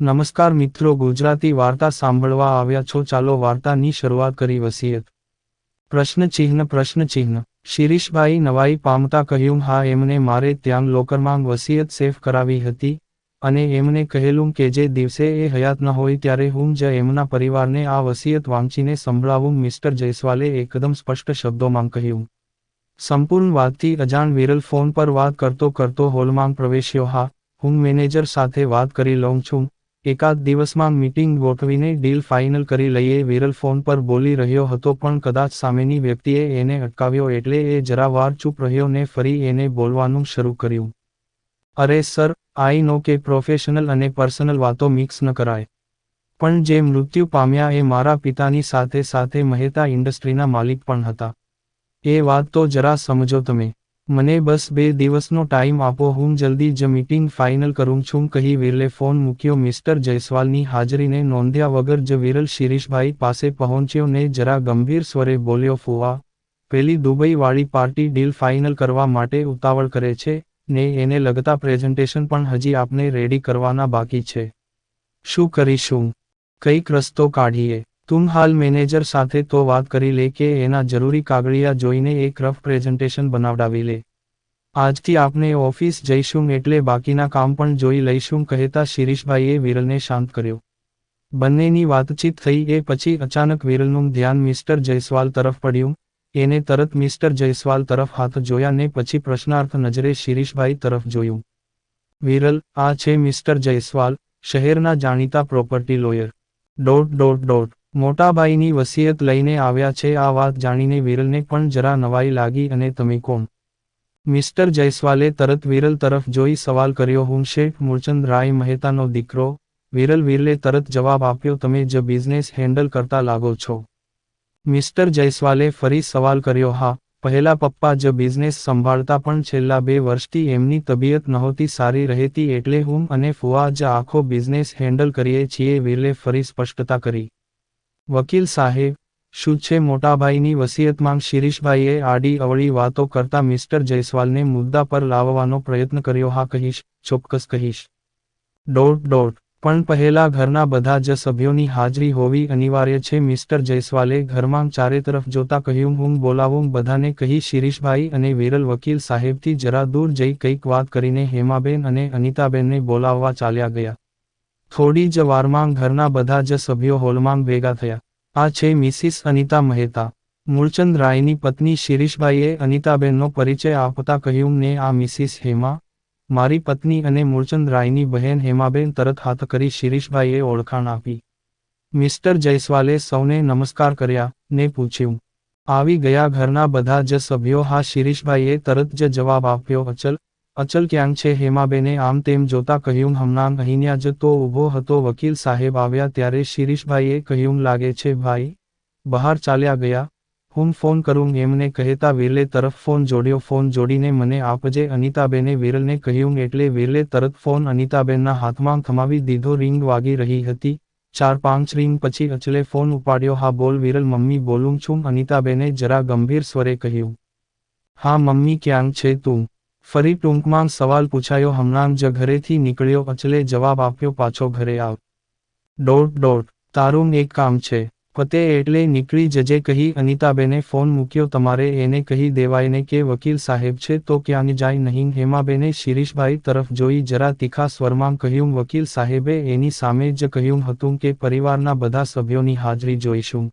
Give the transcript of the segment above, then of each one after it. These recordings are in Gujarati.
નમસ્કાર મિત્રો, ગુજરાતી વાર્તા સાંભળવા આવ્યા છો. ચાલો વાર્તાની શરૂઆત કરી વસિયત પ્રશ્ન ચિહ્ન પ્રશ્ન ચિહ્ન. શિરીષભાઈ નવાઈ પામતા કહ્યું, હા, એમને મારે ત્યાં લોકરમાં વસિયત સેફ કરાવી હતી અને એમને કહેલું કે જે દિવસે એ હયાત ન હોય ત્યારે હું જ એમના પરિવારને આ વસિયત વાંચીને સંભળાવું. મિસ્ટર જયસ્વાલે એકદમ સ્પષ્ટ શબ્દોમાં કહ્યું. સંપૂર્ણ વાતથી અજાણ વિરલ ફોન પર વાત કરતો કરતો હોલમાં પ્રવેશ્યો. હા, હું મેનેજર સાથે વાત કરી લઉં છું. એકાદ દિવસમાં મીટિંગ ગોઠવીને ડીલ ફાઇનલ કરી લઈએ. વિરલ ફોન પર બોલી રહ્યો હતો, પણ કદાચ સામેની વ્યક્તિએ એને અટકાવ્યો એટલે એ જરા વાર ચૂપ રહ્યો ને ફરી એને બોલવાનું શરૂ કર્યું. અરે સર, આઈ નો કે પ્રોફેશનલ અને પર્સનલ વાતો મિક્સ ન કરાય. પણ જે મૃત્યુ પામ્યા એ મારા પિતાની સાથે સાથે મહેતા ઇન્ડસ્ટ્રીના માલિક પણ હતા. એ વાત તો જરા સમજો તમે. મને બસ બે દિવસનો ટાઈમ આપો, હું જલ્દી જ મીટિંગ ફાઇનલ કરું છું, કહી વિરલે ફોન મૂક્યો. મિસ્ટર જયસ્વાલની હાજરીને નોંધ્યા વગર જ વિરલ શિરીષભાઈ પાસે પહોંચ્યો ને જરા ગંભીર સ્વરે બોલ્યો ફુવા પેલી દુબઈવાળી પાર્ટી ડીલ ફાઇનલ કરવા માટે ઉતાવળ કરે છે ને એને લગતા પ્રેઝન્ટેશન પણ હજી આપને રેડી કરવાના બાકી છે. શું કરીશું? કંઈક રસ્તો કાઢીએ. તું હાલ મેનેજર સાથે તો વાત કરી લે કે એના જરૂરી કાગળિયા જોઈને એક રફ પ્રેઝન્ટેશન બનાવડાવી લે. આજથી આપણે ઓફિસ જઈશું એટલે બાકીના કામ પણ જોઈ લઈશું કહેતા શિરીષભાઈએ વિરલને શાંત કર્યો. બંનેની વાતચીત થઈ એ પછી અચાનક વિરલનું ધ્યાન મિસ્ટર જયસ્વાલ તરફ પડ્યું. એને તરત મિસ્ટર જયસ્વાલ તરફ હાથ જોયા ને પછી પ્રશ્નાર્થ નજરે શિરીષભાઈ તરફ જોયું. વિરલ, આ છે મિસ્ટર જયસ્વાલ, શહેરના જાણીતા property lawyer. Dot dot dot. મોટાબાઈની વસિયત લઈને આવ્યા છે. આ વાત જાણીને વિરલને પણ જરા નવાઈ લાગી અને તમે કોણ? મિસ્ટર જયસ્વાલે તરત વિરલ તરફ જોઈ સવાલ કર્યો, હું શેઠ મૂળચંદ રાય મહેતાનો દીકરો? વિરલ વિરલે તરત જવાબ આપ્યો, તમે જ બિઝનેસ હેન્ડલ કરતા લાગો છો. મિસ્ટર જયસ્વાલે ફરી સવાલ કર્યો, હા, પહેલા પપ્પા જ બિઝનેસ સંભાળતા પણ છેલ્લા બે વર્ષથી એમની તબિયત નહોતી સારી રહેતી એટલે હું અને ફુઆ જ આખો બિઝનેસ હેન્ડલ કરીએ છીએ. વિરલે ફરી સ્પષ્ટતા કરી. વકીલ સાહેબ, શું છે મોટાભાઈની વસિયતમાં શિરીષભાઈએ આડી અવળી વાતો કરતા મિસ્ટર જયસ્વાલને મુદ્દા પર લાવવાનો પ્રયત્ન કર્યો? હા, કહીશ, ચોક્કસ કહીશ. Dot dot. પણ પહેલા ઘરના બધા જ સભ્યોની હાજરી હોવી અનિવાર્ય છે. મિસ્ટર જયસ્વાલે ઘરમાં ચારે તરફ જોતા કહ્યું, હું બોલાવું, બધાને કહી શિરીષભાઈ અને વિરલ વકીલ સાહેબથી જરા દૂર જઈ કંઈક વાત કરીને હેમાબેન અને અનિતાબેનને બોલાવવા ચાલ્યા ગયા. થોડી જ વારમાં ઘરના બધા જ સભ્યો હોલમાં ભેગા થયા. આ છે મિસિસ અનિતા મહેતા. મૂળચંદ રાયની પત્ની શિરીષભાઈએ અનિતાબેનનો પરિચય આપતા કહ્યું, ને આ મિસિસ હેમા, મારી પત્ની અને મૂળચંદ રાયની બહેન હેમાબેન તરત હાથ કરી શિરીષભાઈએ ઓળખાણ આપી. મિસ્ટર જયસ્વાલે સૌને નમસ્કાર કર્યા, ને પૂછ્યું, આવી ગયા ઘરના બધા જ સભ્યો હા, શિરીષભાઈએ તરત જ જવાબ આપ્યો, અચલ અચલ ક્યાં છે? હેમાબેને આમ તેમ જોતા કહ્યું, હમણાં અહીંયા જ તો ઊભો હતો, વકીલ સાહેબ આવ્યા ત્યારે શિરીષભાઈએ કહ્યું, લાગે છે ભાઈ, બહાર ચાલ્યા ગયા. હું ફોન કરું. એમને કહેતા વિરલે તરફ ફોન જોડ્યો. ફોન જોડીને મને આપજે, અનિતાબેને વિરલને કહ્યું, એટલે વિરલે તરત ફોન અનિતાબેનના હાથમાં થમાવી દીધો. રિંગ વાગી રહી હતી. ચાર પાંચ રિંગ પછી અચલે ફોન ઉપાડ્યો. હા, બોલ વિરલ, મમ્મી, બોલું છું. અનિતાબેને જરા ગંભીર સ્વરે કહ્યું, હા, મમ્મી ક્યાં છે તું? ફરી ટૂંકમાં સવાલ પૂછાયો, હમણાં જ ઘરેથી નીકળ્યો અચલે જવાબ આપ્યો, પાછો ઘરે આવ. ડોટ ડોટ, તારું એક કામ છે. પતે એટલે નીકળી જજે, કહી અનિતાબેને ફોન મૂક્યો. તમારે એને કહી દેવાયને કે વકીલ સાહેબ છે તો ક્યાં જાય નહીં. હેમાબેને શિરીષભાઈ તરફ જોઈ જરા તીખા સ્વરમાં કહ્યું, વકીલ સાહેબે એની સામે જ કહ્યું હતું કે પરિવારના બધા સભ્યોની હાજરી જોઈશું.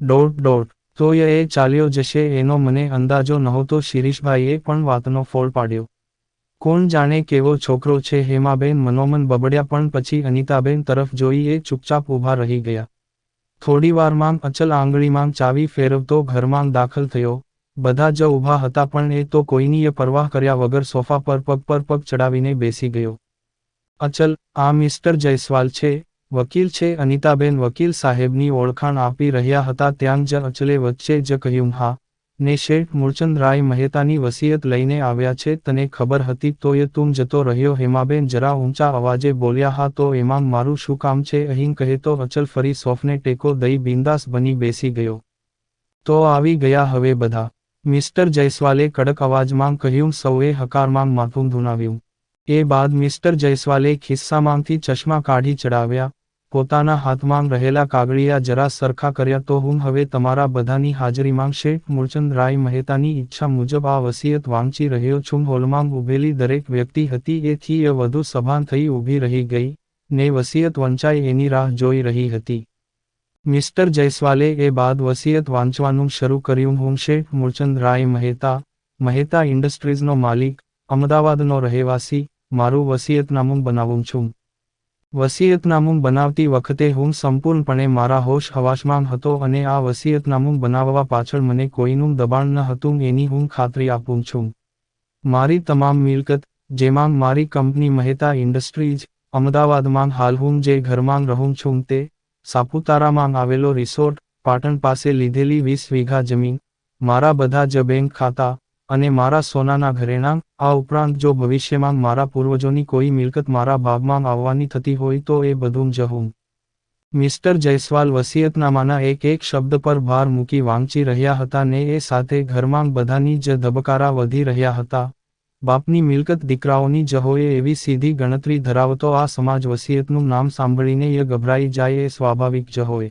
ડોટ ડોટ તોય એ ચાલ્યો જશે એનો મને અંદાજો નહોતો શિરીષભાઈએ પણ વાતનો ફોળ પાડ્યો. કોણ જાણે કેવો છોકરો છે હેમાબેન મનોમન બબડ્યા પણ પછી અનિતાબેન તરફ જોઈ એ ચૂપચાપ ઊભા રહી ગયા. થોડીવારમાં અચલ આંગળીમાં ચાવી ફેરવતો ઘરમાં દાખલ થયો. બધા જ ઊભા હતા પણ એ તો કોઈનીએ પરવાહ કર્યા વગર સોફા પર પગ પર પગ ચડાવીને બેસી ગયો. અચલ, આ મિસ્ટર જયસ્વાલ છે? વકીલ છે. અનિતાબેન વકીલ સાહેબની ઓળખાણ આપી રહ્યા હતા. ત્યાં જ અચલે વચ્ચે જ કહ્યું, હા, ને શેઠ મૂળચંદ રાય મહેતાની વસિયત લઈને આવ્યા છે. તને ખબર હતી તોય તું જતો રહ્યો. હેમાબેન જરા ઊંચા અવાજે બોલ્યા, હા, તો એમાં મારું શું કામ છે? અહીં કહે તો અચલ ફરી સોફને ટેકો દઈ બિંદાસ બની બેસી ગયો. તો આવી ગયા હવે બધા. મિસ્ટર જયસ્વાલે કડક અવાજમાં કહ્યું, સૌએ હકારમાં માથું ધુનાવ્યું એ બાદ મિસ્ટર જયસ્વાલે ખિસ્સામાંથી ચશ્મા કાઢી ચડાવ્યા. પોતાના હાથમાં રહેલા કાગળિયા જરા સરખા કર્યા તો હું હવે તમારા બધાની હાજરીમાં શેઠ મૂળચંદ રાય મહેતાની ઈચ્છા મુજબ આ વસિયત વાંચી રહ્યો છું. હોલમાં ઊભેલી દરેક વ્યક્તિ હતી. એથી એ વધુ સભાન થઈ ઊભી રહી ગઈ ને વસિયત વંચાઈ એની રાહ જોઈ રહી હતી. મિસ્ટર જયસ્વાલે એ બાદ વસિયત વાંચવાનું શરૂ કર્યું હું શેઠ મૂળચંદ રાય મહેતા મહેતા ઇન્ડસ્ટ્રીઝનો માલિક, અમદાવાદનો રહેવાસી, મારું વસિયતનામું બનાવું છું. વસિયતનામું બનાવતી વખતે હું સંપૂર્ણપણે મારા હોશ હવાશમાં હતો અને આ વસિયતનામું બનાવવા પાછળ મને કોઈનું દબાણ ન હતું એની હું ખાતરી આપું છું. મારી તમામ મિલકત, જેમાં મારી કંપની મહેતા ઇન્ડસ્ટ્રીઝ, અમદાવાદમાં હાલ હું જે ઘરમાં રહું છું તે, સાપુતારામાં આવેલો રિસોર્ટ, પાટણ પાસે લીધેલી વીસ વીઘા જમીન, મારા બધા જ બેંક ખાતા અને મારા સોનાના ઘરેણાં, આ ઉપરાંત જો ભવિષ્યમાં મારા પૂર્વજોની કોઈ મિલકત મારા ભાગમાં આવવાની થતી હોય તો એ બધું જ હું. મિસ્ટર જયસ્વાલ વસિયતનામાના એક એક શબ્દ પર ભાર મૂકી વાંચી રહ્યા હતા ને એ સાથે ઘરમાં બધાની જ ધબકારા વધી રહ્યા હતા. બાપની મિલકત દીકરાઓની જ હોય એવી સીધી ગણતરી ધરાવતો આ સમાજ વસિયતનું નામ સાંભળીને એ ગભરાઈ જાય એ સ્વાભાવિક જ હોય.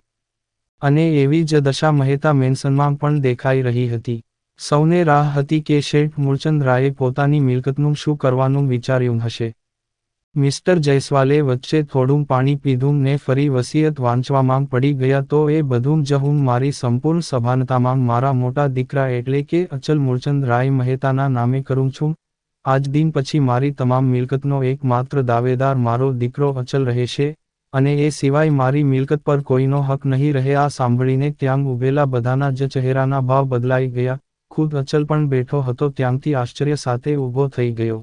અને એવી જ દશા મહેતા મેન્સનમાં પણ દેખાઈ રહી હતી. સૌને રાહ હતી કે શેઠ મૂળચંદ રાયે પોતાની મિલકતનું શું કરવાનું વિચાર્યું હશે. મિસ્ટર જયસ્વાલે વચ્ચે થોડું પાણી પીધું ને ફરી વસિયત વાંચવામાં પડી ગયા તો એ બધું જ હું મારી સંપૂર્ણ સભાનતામાં મારા મોટા દીકરા એટલે કે અચલ મૂળચંદ રાય મહેતાના નામે કરું છું. આજ દિન પછી મારી તમામ મિલકતનો એકમાત્ર દાવેદાર મારો દીકરો અચલ રહેશે અને એ સિવાય મારી મિલકત પર કોઈનો હક નહીં રહે આ સાંભળીને ત્યાં ઉભેલા બધાના જ ચહેરાના ભાવ બદલાઈ ગયા. ખુદ અચલ પણ બેઠો હતો ત્યાંથી આશ્ચર્ય સાથે ઊભો થઈ ગયો.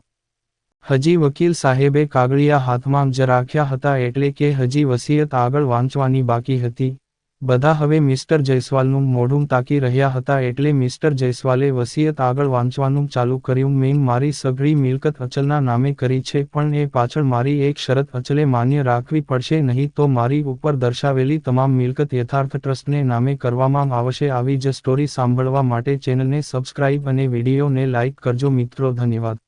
હજી વકીલ સાહેબે કાગળિયા હાથમાં જ રાખ્યા હતા એટલે કે હજી વસિયત આગળ વાંચવાની બાકી હતી. બધા હવે મિસ્ટર જયસ્વાલનું મોઢું તાકી રહ્યા હતા એટલે મિસ્ટર જયસ્વાલે વસિયત આગળ વાંચવાનું ચાલુ કર્યું. મેં મારી સઘળી મિલકત અચલના નામે કરી છે, પણ એ પાછળ મારી એક શરત અચલે માન્ય રાખવી પડશે નહીં તો મારી ઉપર દર્શાવેલી તમામ મિલકત યથાર્થ ટ્રસ્ટને નામે કરવામાં આવશે. આવી જ સ્ટોરી સાંભળવા માટે ચેનલને સબસ્ક્રાઇબ અને વિડીયોને લાઇક કરજો મિત્રો. ધન્યવાદ.